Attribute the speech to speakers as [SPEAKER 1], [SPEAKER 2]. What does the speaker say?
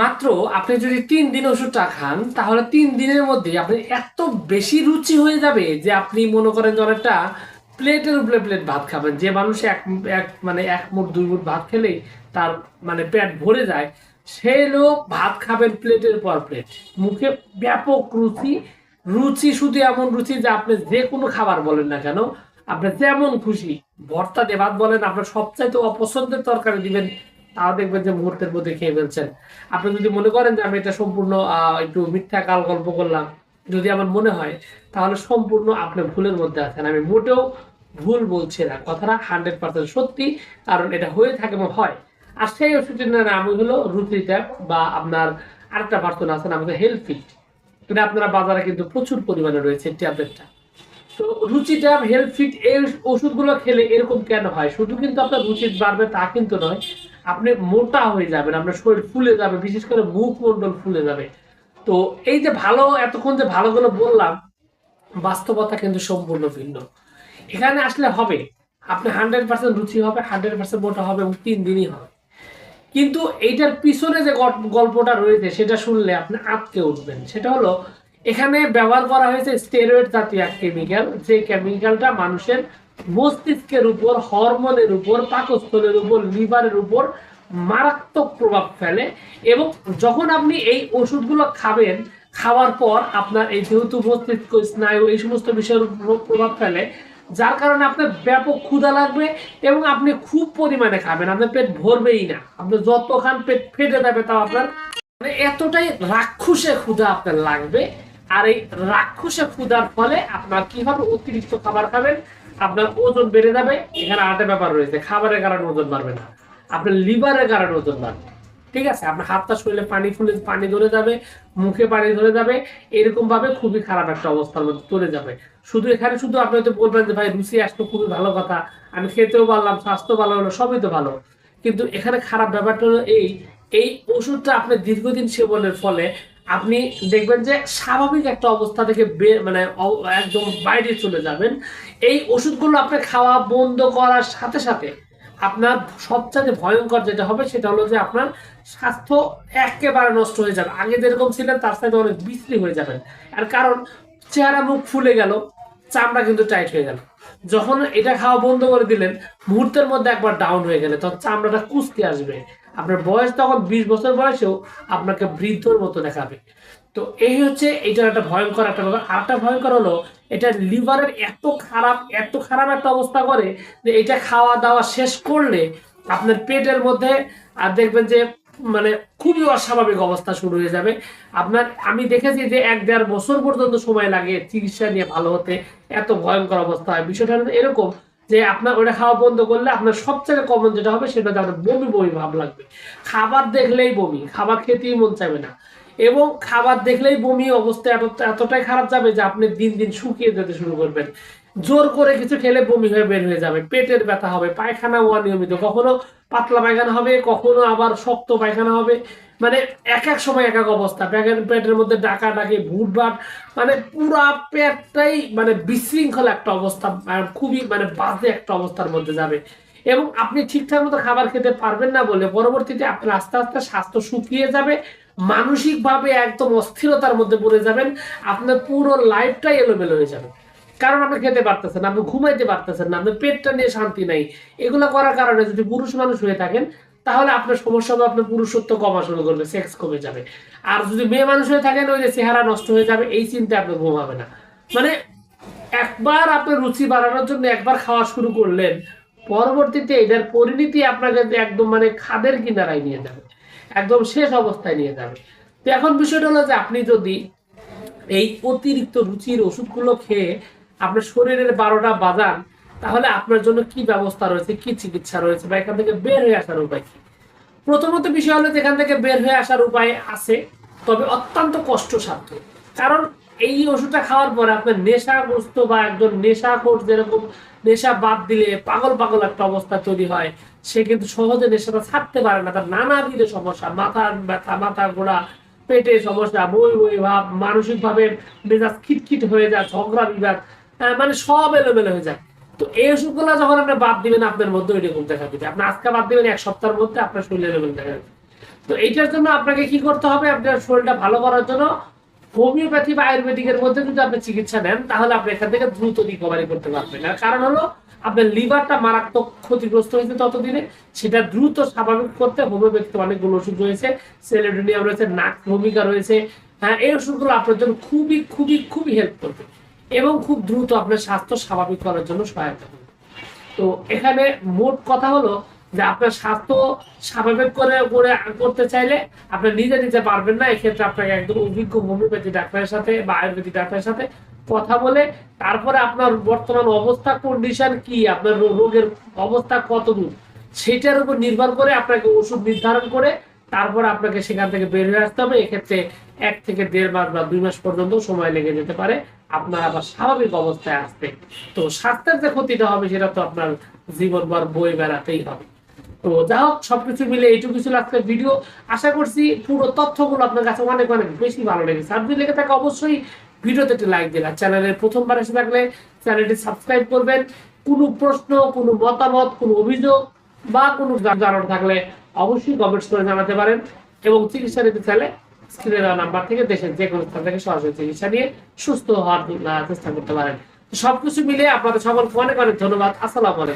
[SPEAKER 1] মাত্র আপনি যদি তিন দিন ওষুধটা খান, তাহলে তিন দিনের মধ্যে আপনি এত বেশি রুচি হয়ে যাবে যে আপনি মনে করেন যে অনেকটা প্লেটের উপরে প্লেট ভাত খাবেন। যে মানুষ এক এক মানে এক মুঠ, দুই মুঠ ভাত খেলেই তার মানে পেট ভরে যায়, সে লোক ভাত খাবেন প্লেটের পর প্লেট। মুখে ব্যাপক রুচি রুচি শুধু এমন রুচি যে আপনি যে কোনো খাবার বলেন না কেন, আপনি যেমন খুশি, ভর্তা দিয়ে ভাত বলেন, আপনার সবচাইতে অপছন্দের তরকারি দিবেন তাও দেখবেন যে মুহূর্তের মধ্যে খেয়ে ফেলছেন। আপনি যদি মনে করেন যে আমি এটা সম্পূর্ণ একটু মিথ্যা কাল গল্প করলাম, যদি আমার মনে হয়, তাহলে সম্পূর্ণ আপনি ভুলের মধ্যে আছেন। আমি মোটেও ভুল বলছি না, কথাটা হান্ড্রেড পার্সেন্ট সত্যি, কারণ এটা হয়ে থাকে এবং হয়। আর সেই ওষুধটির নাম হলো রুচি ট্যাপ বা আপনার আরেকটা ভার্সন আছে হচ্ছে হেলথ ফিট এটা আপনারা বাজারে কিন্তু প্রচুর পরিমাণে রয়েছে ট্যাবলেটটা। তো রুচি ট্যাব হেলথ ফিট এই ওষুধগুলো খেলে এরকম কেন হয়? শুধু কিন্তু আপনার রুচি বাড়বে তা কিন্তু নয় আপনি মোটা হয়ে যাবেন, আপনার শরীর ফুলে যাবে, বিশেষ করে মুখমণ্ডল ফুলে যাবে। তো এই যে ভালো, এতক্ষণ যে ভালোগুলো বললাম, বাস্তবতা কিন্তু সম্পূর্ণ ভিন্ন। এখানে আসলে হবে, আপনি হান্ড্রেড পার্সেন্ট রুচি হবে হান্ড্রেড পার্সেন্ট মোটা হবে এবং তিন দিনই হবে। কিন্তু এইটার পিছনে যে গল্প- গল্পটা রয়েছে, সেটা শুনলে আপনি আটকে উঠবেন। সেটা হলো, এখানে ব্যবহার করা হয়েছে স্টেরয়েড জাতীয় এক কেমিক্যাল যে কেমিক্যালটা মানুষের মস্তিষ্কের উপর, হরমোনের উপর, পাকস্থলের উপর, লিভারের উপর মারাত্মক প্রভাব ফেলে এবং যখন আপনি এই ওষুধগুলো খাবেন, খাওয়ার পর আপনার এই যেহেতু মস্তিষ্ক, স্নায়ু এই সমস্ত বিষয়ের উপর প্রভাব ফেলে, যার কারণে আপনার ব্যাপক ক্ষুধা লাগবে এবং আপনি খুব পরিমাণে খাবেন। আপনার পেট ভরবেই না। আপনি যত খান, পেট ফেটে যাবে তাও আপনার। মানে এতটাই রাক্ষসে ক্ষুধা আপনার লাগবে। আর এই রাক্ষসে ক্ষুধার ফলে আপনার কি হবে? অতিরিক্ত খাবার খাবেন। আপনার ওজন বেড়ে যাবে, এখানে আরেকটা ব্যাপার রয়েছে, খাবারের কারণে ওজন বাড়বে না। আপনার লিভারের কারণে ওজন বাড়বে। ঠিক আছে? আপনার হাতটা শরীরে পানি ফুলে, পানি ধরে যাবে, মুখে পানি ধরে যাবে এরকম ভাবে খুবই খারাপ একটা অবস্থার মধ্যে চলে যাবে। শুধু এখানে শুধু আপনি হয়তো বলবেন যে, ভাই, রুচি আসলো খুবই ভালো কথা। আমি খেতেও পারলাম, স্বাস্থ্য ভালো হলো, সবই তো ভালো। কিন্তু এখানে খারাপ ব্যাপারটা হলো এই এই ওষুধটা আপনি দীর্ঘদিন সেবনের ফলে আপনি দেখবেন যে স্বাভাবিক একটা অবস্থা থেকে মানে একদম বাইরে চলে যাবেন। এই ওষুধগুলো আপনি খাওয়া বন্ধ করার সাথে সাথে আপনার সবচেয়ে ভয়ঙ্কর যেটা হবে সেটা হলো যে আপনার স্বাস্থ্য একেবারে নষ্ট হয়ে যাবে। আগে যেরকম ছিলেন তার সাথে অনেক বিশ্রী হয়ে যাবেন। আর কারণ চেহারা মুখ ফুলে গেল, চামড়া কিন্তু টাইট হয়ে গেল। যখন এটা খাওয়া বন্ধ করে দিলেন, মুহূর্তের মধ্যে একবার ডাউন হয়ে গেলে, তখন চামড়াটা কুচকে আসবে। আপনার বয়স তখন বিশ বছর বয়সেও আপনাকে বৃদ্ধর মতো দেখাবে। তো এই হচ্ছে এইটার একটা ভয়ঙ্কর একটা ব্যাপার। আরেকটা ভয়ঙ্কর হলো, এটা লিভারের এত খারাপ এত খারাপ একটা অবস্থা করে যে এটা খাওয়া দাওয়া শেষ করলে আপনার পেটের মধ্যে আর দেখবেন যে মানে খুবই অস্বাভাবিক অবস্থা শুরু হয়ে যাবে। আপনার, আমি দেখেছি যে এক দেড় বছর পর্যন্ত সময় লাগে চিকিৎসা নিয়ে ভালো হতে। এত ভয়ঙ্কর অবস্থা হয়। বিষয়টা এরকম যে আপনার ওটা খাওয়া বন্ধ করলে আপনার সবচেয়ে কমন যেটা হবে সেটা আপনার বমি বমি ভাব লাগবে। খাবার দেখলেই বমি, খাবার খেতেই মন চাইবে না। এবং খাবার দেখলেই বমি অবস্থা এত- এতটাই খারাপ যাবে যে আপনি দিন দিন শুকিয়ে যেতে শুরু করবেন। জোর করে কিছু খেলে বমি হয়ে বের হয়ে যাবে, পেটের ব্যথা হবে পায়খানা হওয়া নিয়মিত কখনো পাতলা পায়খানা হবে, কখনো আবার শক্ত পায়খানা হবে। মানে এক এক সময় এক এক অবস্থা। পেটের পেটের মধ্যে ডাকা ডাকি ভুটভাট মানে পুরা পেটটাই মানে বিশৃঙ্খল একটা অবস্থা খুবই মানে বাজে একটা অবস্থার মধ্যে যাবে। এবং আপনি ঠিকঠাক মতো খাবার খেতে পারবেন না বলে পরবর্তীতে আপনার আস্তে আস্তে স্বাস্থ্য শুকিয়ে যাবে, মানসিকভাবে একদম অস্থিরতার মধ্যে পড়ে যাবেন, আপনার পুরো লাইফটাই এলোমেলো হয়ে যাবে। কারণ আপনি খেতে পারতেছেন আপনি ঘুমাইতে পারতেছেন না, আপনার পেটটা নিয়ে শান্তি নাই। এগুলো করার কারণে যদি পুরুষ মানুষ হয়ে থাকেন তাহলে আপনার সমস্যা হবে, আপনার পুরুষত্ব কমা শুরু করবে সেক্স কমে যাবে। আর যদি মেয়ে মানুষ হয়ে থাকেন, ওই যে চেহারা নষ্ট হয়ে যাবে, এই চিন্তা আপনার ঘুম হবে না। মানে একবার আপনার রুচি বাড়ানোর জন্য একবার খাওয়া শুরু করলেন, পরবর্তীতে এটার পরিণতি আপনাকে একদম মানে খাদের কিনারায় নিয়ে যাবে, একদম শেষ অবস্থায় নিয়ে যাবে। তো এখন বিষয়টা হলো যে আপনি যদি এই অতিরিক্ত রুচির ওষুধগুলো খেয়ে আপনার শরীরের বারোটা বাজান তাহলে আপনার জন্য কি ব্যবস্থা রয়েছে, কি চিকিৎসা রয়েছে বা এখান থেকে বের হয়ে আসার উপায় কি? প্রথমত বিষয় হলো এখান থেকে বের হয়ে আসার উপায় আছে, তবে অত্যন্ত কষ্টসাধ্য। কারণ এই ওষুধটা খাওয়ার পরে আপনার নেশাগ্রস্ত বা একজন নেশাখোর যেরকম নেশা বাদ দিলে পাগল পাগল একটা অবস্থা তৈরি হয়, সে কিন্তু সহজে নেশাটা ছাড়তে পারে না। তার নানাবিধ সমস্যা মাথার ব্যথা, মাথা ঘোরা পেটে সমস্যা বই বই ভাব, মানসিকভাবে মেজাজ খিটখিট হয়ে যায়, ঝগড়া বিবাদ মানে সব এলোমেলো হয়ে যায়। তো এই ওষুধগুলো যখন আপনি বাদ দিবেন, আপনার মধ্যে এরকম দেখা দিবে। আপনি আজকে বাদ দিবেন, এক সপ্তাহের মধ্যে আপনার শরীরে এলোমেলো দেখা যাবে তো এইটার জন্য আপনাকে কি করতে হবে, আপনার শরীরটা ভালো করার জন্য হোমিওপ্যাথি বা আয়ুর্বেদিকের মধ্যে যদি আপনি চিকিৎসা নেন, তাহলে আপনি এখান থেকে দ্রুত রিকভারি করতে পারবেন। আর কারণ হলো, আপনার লিভারটা মারাত্মক ক্ষতিগ্রস্ত হয়েছে ততদিনে। সেটা দ্রুত স্বাভাবিক করতে হোমিওপ্যাথিতে অনেকগুলো ওষুধ রয়েছে। সেলেডোনিয়াম রয়েছে, নাক ভূমিকা রয়েছে। হ্যাঁ এই ওষুধগুলো আপনার জন্য খুবই খুবই খুবই হেল্প করবে এবং খুব দ্রুত আপনার স্বাস্থ্য স্বাভাবিক করার জন্য সহায়তা করবে। তো এখানে মোট কথা হলো যে আপনার স্বাস্থ্য স্বাভাবিক করে করে করতে চাইলে আপনি নিজে নিজে পারবেন না। এক্ষেত্রে আপনাকে একদম অভিজ্ঞ হোমিওপ্যাথি ডাক্তারের সাথে বা আয়ুর্বেদিক ডাক্তারের সাথে কথা বলে তারপরে আপনার বর্তমান অবস্থা কন্ডিশন কি, আপনার রোগের অবস্থা কত দূর, সেটার উপর নির্ভর করে আপনাকে ওষুধ নির্ধারণ করে তারপর আপনাকে সেখান থেকে বের হয়ে আসতে হবে। এক্ষেত্রে এক থেকে দেড় মাস বা দুই মাস পর্যন্ত সময় লেগে যেতে পারে। আপনার আবার স্বাভাবিক অবস্থায় আসতে। তো স্বাস্থ্যের যে ক্ষতিটা হবে, সেটা তো আপনার জীবনভর বই বেড়াতেই হবে। তো যা হোক, সবকিছু মিলে এইটুকু ছিল আজকের ভিডিও আশা করছি পুরো তথ্যগুলো আপনার কাছে অনেক অনেক বেশি ভালো লেগেছে। যদি লেগে থাকে, অবশ্যই ভিডিওতে একটি লাইক আর চ্যানেলের প্রথমবার এসে থাকলে চ্যানেলটি সাবস্ক্রাইব করবেন। কোনো প্রশ্ন, কোনো মতামত, কোনো অভিযোগ বা কোনো জানানো থাকলে অবশ্যই কমেন্টস করে জানাতে পারেন। এবং চিকিৎসা নিতে চাইলে স্ক্রিনে নাম্বার থেকে দেশের যে কোনো স্থান থেকে সরাসরি চিকিৎসা নিয়ে সুস্থ হওয়ার চেষ্টা করতে পারেন। সবকিছু মিলে আপনাদের সকলকে অনেক অনেক ধন্যবাদ। আসসালামু আলাইকুম।